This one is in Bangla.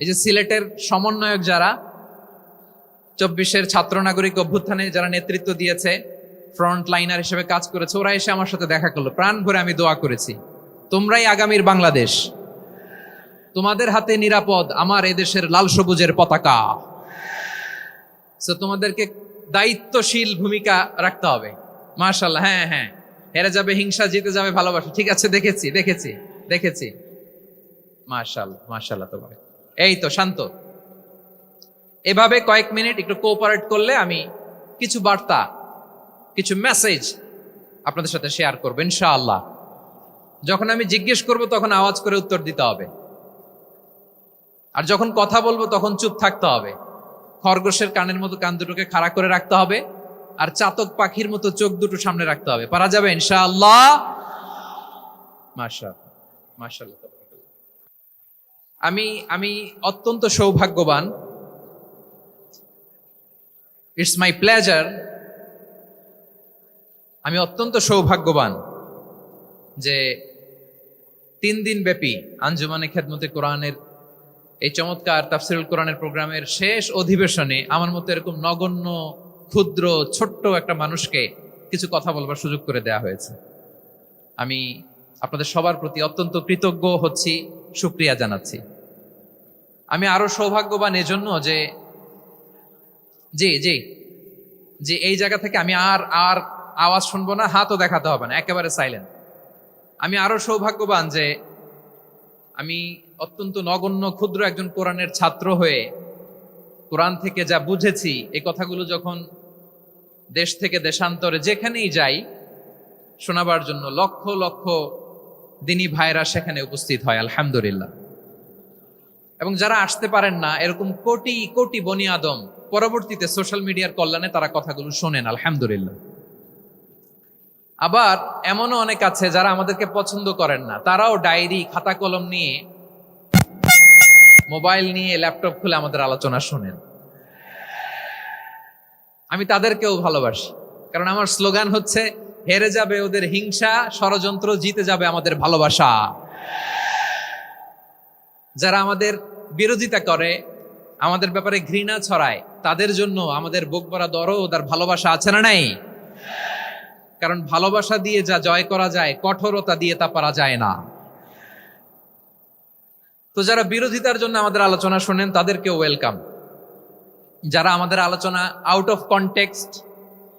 এই যে সিলেটের সমন্বয়ক যারা, চব্বিশের ছাত্র নাগরিক অভ্যুত্থানে যারা নেতৃত্ব দিয়েছে ফ্রন্ট লাইনার হিসেবে কাজ করেছে, ওরা এসে আমার সাথে দেখা করল। প্রাণ ভরে আমি দোয়া করেছি। তোমরাই আগামীর বাংলাদেশ। তোমাদের হাতে নিরাপদ আমার এদেশের লাল সবুজের পতাকা। তোমাদেরকে দায়িত্বশীল ভূমিকা রাখতে হবে। মার্শাল হ্যাঁ হ্যাঁ। হেরে যাবে, হিংসা, জিতে যাবে, ভালোবাসা। ঠিক আছে, দেখেছি দেখেছি দেখেছি। মার্শাল মার্শাল্লাহ তোমার এই তো, শান্ত। এভাবে কয়েক মিনিট একটু কোঅপারেট করলে আমি কিছু বার্তা, কিছু মেসেজ আপনাদের সাথে শেয়ার করব, ইনশাআল্লাহ। যখন আমি জিজ্ঞেস করব, তখন আওয়াজ করে উত্তর দিতে হবে। আর যখন কথা বলব, তখন চুপ থাকতে হবে। খরগোশের কানের মতো কান দুটোকে খাড়া করে রাখতে হবে, আর চাতক পাখির মতো চোখ দুটো সামনে রাখতে হবে। পারা যাবে, ইনশাআল্লাহ? মাশা মাশাল্লাহ আমি আমি অত্যন্ত সৌভাগ্যবান। ইটস মাই প্লেজার আমি অত্যন্ত সৌভাগ্যবান যে তিন দিন ব্যাপী আঞ্জুমানে খেদমতে কোরআনের এই চমৎকার তাফসিরুল কোরআনের প্রোগ্রামের শেষ অধিবেশনে আমার মতো এরকম নগণ্য, ক্ষুদ্র, ছোট্ট একটা মানুষকে কিছু কথা বলবার সুযোগ করে দেয়া হয়েছে। আমি আপনাদের সবার প্রতি অত্যন্ত কৃতজ্ঞ হচ্ছি। সুক্রিয়া জানাচ্ছি। আমি আরও সৌভাগ্যবান এজন্য যে, জি জি, যে এই জায়গা থেকে আমি আর আর আওয়াজ শুনব না, হাতও দেখাতে হবে না, একেবারে সাইলেন্ট আমি আরও সৌভাগ্যবান যে আমি অত্যন্ত নগণ্য, ক্ষুদ্র একজন কোরআনের ছাত্র হয়ে কোরআন থেকে যা বুঝেছি, এই কথাগুলো যখন দেশ থেকে দেশান্তরে যেখানেই যাই, শোনাবার জন্য লক্ষ লক্ষ দিনী ভাইরা সেখানে উপস্থিত হয়, আলহামদুলিল্লাহ। এবং যারা আসতে পারেন না, এরকম কোটি কোটি বনি আদম, পরবর্তীতে সোশ্যাল মিডিয়ার কল্যাণে তারা কথাগুলো শোনেন, আলহামদুলিল্লাহ। আবার এমনও অনেক আছে যারা আমাদেরকে পছন্দ করেন না, তারাও ডায়েরি খাতা কলম নিয়ে, মোবাইল নিয়ে, ল্যাপটপ খুলে আমাদের আলোচনা শোনেন। আমি তাদেরকেও ভালোবাসি, কারণ আমার স্লোগান হচ্ছে হেরে যাবে ওদের হিংসা, ষড়যন্ত্র, জিতে যাবে আমাদের ভালোবাসা। যারা আমাদের বিরোধিতা করে, আমাদের ব্যাপারে ঘৃণা ছড়ায়, তাদের জন্য আমাদের বুক ভরা দরদ আর ভালোবাসা আছে না নাই? কারণ ভালোবাসা দিয়ে যা জয় করা যায়, কঠোরতা দিয়ে তা পারা যায় না। তো যারা বিরোধিতার জন্য আমাদের আলোচনা শোনেন তাদেরকে ওয়েলকাম যারা আমাদের আলোচনা আউট অফ কনটেক্সট